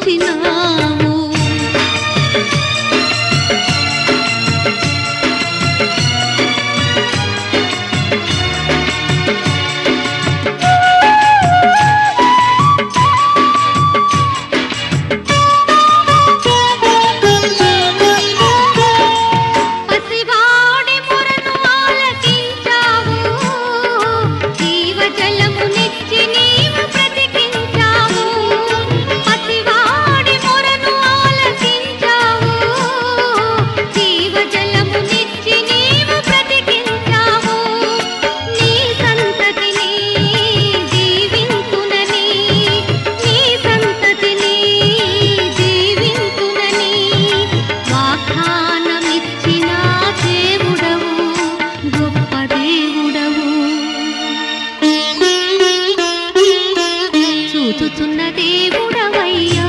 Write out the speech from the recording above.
不能 దేవుడవయ్యా.